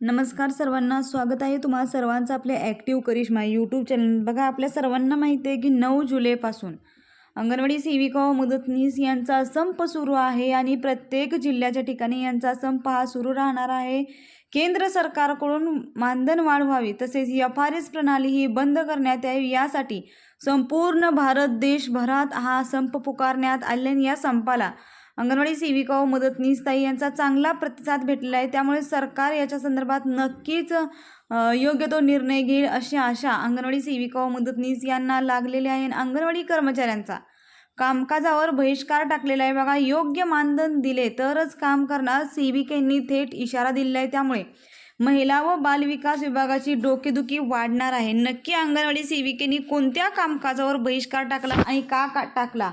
नमस्कार सर्वांना स्वागत आहे तुम्हाला सर्वांचं आपल्या ॲक्टिव्ह करिश्मा यूट्यूब चॅनल बघा आपल्या सर्वांना माहिती आहे की नऊ जुलैपासून अंगणवाडी सेविका व मदतनीस यांचा संप सुरू आहे आणि प्रत्येक जिल्ह्याच्या ठिकाणी यांचा संप हा सुरू राहणार आहे. केंद्र सरकारकडून मानधन वाढ व्हावी तसेच एफ आर एस प्रणाली ही बंद करण्यात यावी यासाठी संपूर्ण भारत देशभरात हा संप पुकारण्यात आल्याने या संपाला अंगणवाडी सेविका व मदतनीस ताई यांचा चांगला प्रतिसाद भेटलेला आहे. त्यामुळे सरकार याच्या संदर्भात नक्कीच योग्य तो निर्णय घेईल अशी आशा अंगणवाडी सेविका व मदतनीस यांना लागलेली आहे. आणि अंगणवाडी कर्मचाऱ्यांचा कामकाजावर बहिष्कार टाकलेला आहे. बघा योग्य मानधन दिले तरच काम करणार सेविकेंनी थेट इशारा दिलेला आहे. त्यामुळे महिला व बालविकास विभागाची डोकेदुखी वाढणार आहे. नक्की अंगणवाडी सेविकेनी कोणत्या कामकाजावर बहिष्कार टाकला आणि का का टाकला?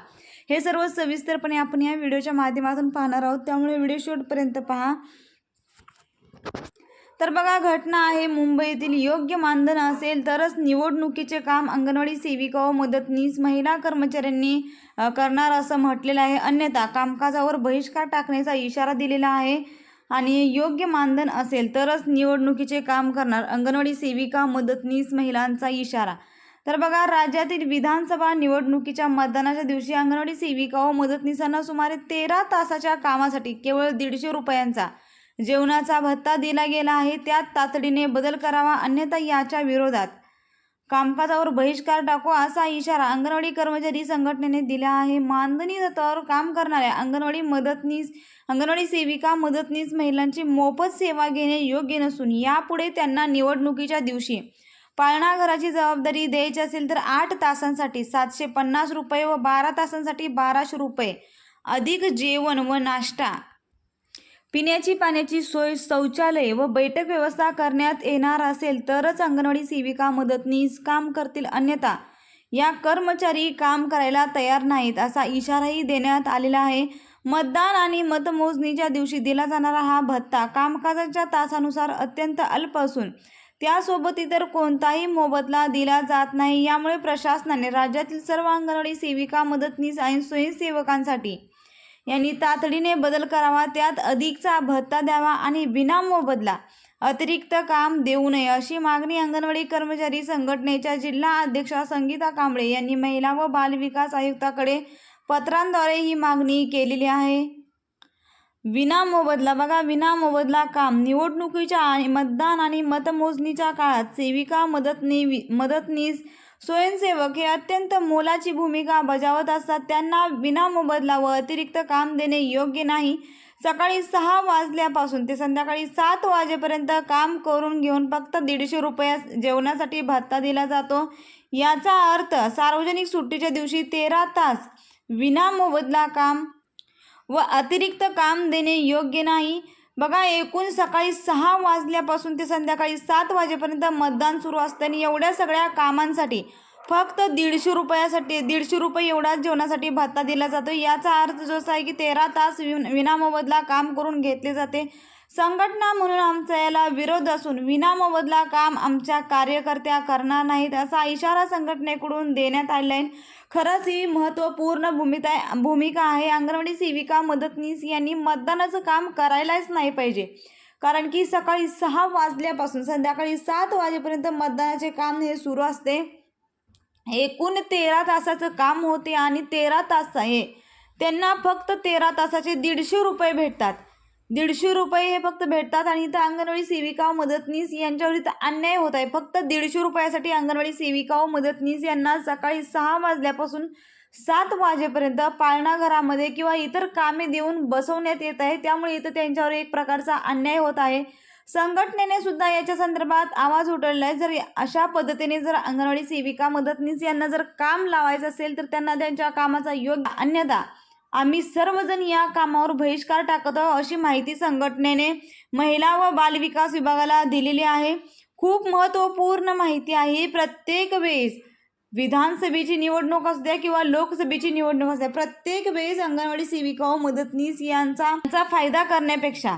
हे सर्व सविस्तरपणे आपण या व्हिडिओच्या माध्यमातून पाहणार आहोत. त्यामुळे व्हिडिओ शेवटपर्यंत पहा. तर बघा घटना आहे मुंबईतील. योग्य मानधन असेल तरच निवडणुकीचे काम अंगणवाडी सेविका व मदतनीस महिला कर्मचाऱ्यांनी करणार असं म्हटलेलं आहे. अन्यथा कामकाजावर बहिष्कार टाकण्याचा इशारा दिलेला आहे. आणि योग्य मानधन असेल तरच निवडणुकीचे काम करणार अंगणवाडी सेविका मदतनीस महिलांचा इशारा. तर बघा राज्यातील विधानसभा निवडणुकीच्या मतदानाच्या दिवशी अंगणवाडी सेविका व मदतनीसांना सुमारे तेरा तासाच्या कामासाठी केवळ दीडशे रुपयांचा जेवणाचा भत्ता दिला गेला आहे. त्यात तातडीने बदल करावा अन्यथा याच्या विरोधात कामकाजावर बहिष्कार टाकू असा इशारा अंगणवाडी कर्मचारी संघटनेने दिला आहे. मानधनी तत्वावर काम करणाऱ्या अंगणवाडी मदतनीस अंगणवाडी सेविका मदतनीस महिलांची मोफत सेवा घेणे योग्य नसून यापुढे त्यांना निवडणुकीच्या दिवशी पाळणाघराची जबाबदारी द्यायची असेल तर आठ तासांसाठी सातशे पन्नास रुपये व बारा तासांसाठी बाराशे रुपये. अधिक जेवण व नाश्ता. पिण्याची पाण्याची सोय शौचालय व बैठक व्यवस्था करण्यात येणार असेल तरच अंगणवाडी सेविका मदतनीस काम करतील. अन्यथा या कर्मचारी काम करायला तयार नाहीत असा इशाराही देण्यात आलेला आहे. मतदान आणि मतमोजणीच्या दिवशी दिला जाणारा हा भत्ता कामकाजाच्या तासानुसार अत्यंत अल्प असून त्यासोबत इतर कोणताही मोबदला दिला जात नाही. यामुळे प्रशासनाने राज्यातील सर्व अंगणवाडी सेविका मदतनीस आणि स्वयंसेवकांसाठी यांनी तातडीने बदल करावा. त्यात अधिकचा भत्ता द्यावा आणि विनामोबदला अतिरिक्त काम देऊ नये अशी मागणी अंगणवाडी कर्मचारी संघटनेच्या जिल्हा अध्यक्षा संगीता कांबळे यांनी महिला व बालविकास आयुक्ताकडे पत्रांद्वारे ही मागणी केलेली आहे. विनामोबदला. बघा विनामोबदला काम. निवडणुकीच्या आणि मतदान आणि मतमोजणीच्या काळात सेविका मदतनी मदतनीस स्वयंसेवक हे अत्यंत मोलाची भूमिका बजावत असतात. त्यांना विनामोबदला व अतिरिक्त काम देणे योग्य नाही. सकाळी सहा वाजल्यापासून ते संध्याकाळी सात वाजेपर्यंत काम करून घेऊन फक्त दीडशे रुपया जेवणासाठी भत्ता दिला जातो. याचा अर्थ सार्वजनिक सुट्टीच्या दिवशी तेरा तास विनामोबदला काम व अतिरिक्त काम देणे योग्य नाही. बघा एकूण सकाळी सहा वाजल्यापासून ते संध्याकाळी सात वाजेपर्यंत मतदान सुरू असतं आणि एवढ्या सगळ्या कामांसाठी फक्त दीडशे रुपयासाठी दीडशे रुपये एवढाच जेवणासाठी भत्ता दिला जातो. याचा अर्थ जो असा आहे की तेरा तास विन विनामोबदला काम करून घेतले जाते. संघटना म्हणून आमचा याला विरोध असून विनामोबदला काम आमच्या कार्यकर्त्या करणार नाहीत असा इशारा संघटनेकडून देण्यात आलेला आहे. खरंच ही महत्त्वपूर्ण भूमिका भूमिका आहे. अंगणवाडी सेविका मदतनीस यांनी मतदानाचं काम करायलाच नाही पाहिजे. कारण की सकाळी सहा वाजल्यापासून संध्याकाळी सात वाजेपर्यंत मतदानाचे काम हे सुरू असते. एकूण तेरा तासाचं काम होते आणि तेरा तास आहे. त्यांना फक्त तेरा तासाचे दीडशे रुपये भेटतात. दीडशे रुपये हे फक्त भेटतात आणि इथं अंगणवाडी सेविका मदतनीस यांच्यावर इथं अन्याय होत आहे. फक्त दीडशे रुपयासाठी अंगणवाडी सेविका व मदतनीस यांना सकाळी सहा वाजल्यापासून सात वाजेपर्यंत पाळणाघरामध्ये किंवा इतर कामे देऊन बसवण्यात येत आहे. त्यामुळे इथं त्यांच्यावर एक प्रकारचा अन्याय होत आहे. संघटनेने सुद्धा याच्या संदर्भात आवाज उठवला आहे जर अशा पद्धतीने जर अंगणवाडी सेविका मदतनीस यांना जर काम लावायचं असेल तर त्यांना त्यांच्या कामाचा योग्य अन्यथा आम्ही सर्वजण या कामावर बहिष्कार टाकत आहोत अशी माहिती संघटनेने महिला व बालविकास विभागाला दिलेली आहे. खूप महत्त्वपूर्ण माहिती आहे. प्रत्येक वेळेस विधानसभेची निवडणूक असू द्या किंवा लोकसभेची निवडणूक असू द्या प्रत्येक वेळेस अंगणवाडी सेविका व मदतनीस यांचा फायदा करण्यापेक्षा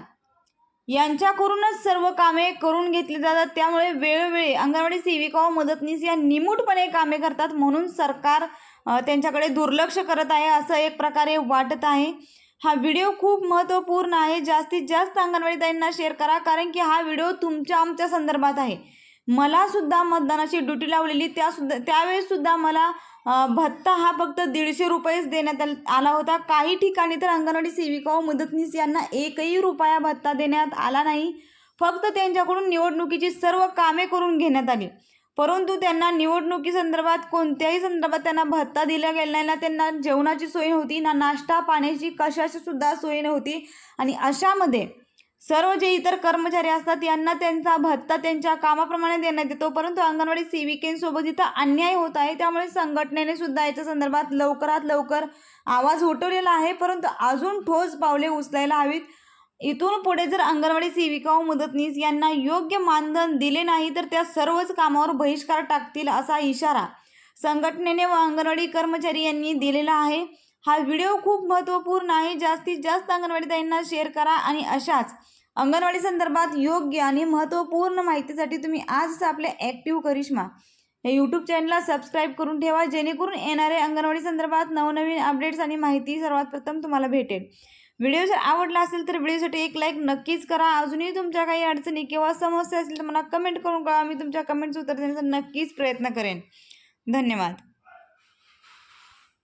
यांच्याकडूनच सर्व कामे करून घेतली जातात. त्यामुळे वेळोवेळी अंगणवाडी सेविका व मदतनीस या निमूटपणे कामे करतात. म्हणून सरकार त्यांच्याकडे दुर्लक्ष करत आहे. असं एक प्रकारे वाटत आहे. हा व्हिडिओ खूप महत्त्वपूर्ण आहे. जास्तीत जास्त अंगणवाडी ताईंना शेअर करा. कारण की हा व्हिडिओ तुमच्या आमच्या संदर्भात आहे. मला सुद्धा मतदानाची ड्युटी लावलेली त्यासुद्धा त्यावेळेससुद्धा मला भत्ता हा फक्त दीडशे रुपयेच देण्यात आला होता. काही ठिकाणी तर अंगणवाडी सेविका व मदतनीस यांना एकही रुपया भत्ता देण्यात आला नाही. फक्त त्यांच्याकडून निवडणुकीची सर्व कामे करून घेण्यात आली. परंतु त्यांना निवडणुकीसंदर्भात कोणत्याही संदर्भात त्यांना भत्ता दिला गेला नाही. ना त्यांना जेवणाची सोय नव्हती ना नाश्ता पाण्याची कशाची सुद्धा सोय नव्हती. आणि अशामध्ये सर्व जे इतर कर्मचारी असतात यांना त्यांचा भत्ता त्यांच्या कामाप्रमाणे देण्यात येतो. परंतु अंगणवाडी सेविकेंसोबत इथं अन्याय होत आहे. त्यामुळे संघटनेने सुद्धा याच्या संदर्भात लवकरात लवकर आवाज उठवलेला आहे. परंतु अजून ठोस पावले उचलायला हवीत. इथून पुढे जर अंगणवाडी सेविका व मदतनीस यांना योग्य मानधन दिले नाही तर त्या सर्वच कामावर बहिष्कार टाकतील असा इशारा संघटनेने व अंगणवाडी कर्मचारी यांनी दिलेला आहे. हा व्हिडिओ खूप महत्त्वपूर्ण आहे. जास्तीत जास्त अंगणवाडी ताईंना शेअर करा आणि अशाच अंगणवाडी संदर्भात योग्य आणि महत्त्वपूर्ण माहितीसाठी तुम्ही आजच आपले ॲक्टिव्ह करिश्मा हे यूट्यूब चॅनलला सबस्क्राईब करून ठेवा. जेणेकरून येणारे अंगणवाडी संदर्भात नवनवीन अपडेट्स आणि माहिती सर्वात प्रथम तुम्हाला भेटेल. व्हिडिओ जर आवडला असेल तर व्हिडिओसाठी एक लाईक नक्कीच करा. अजूनही तुमच्या काही अडचणी किंवा समस्या असतील तर मला कमेंट करून कळवा. मी तुमच्या कमेंट्स उत्तर देण्याचा नक्कीच प्रयत्न करेन. धन्यवाद.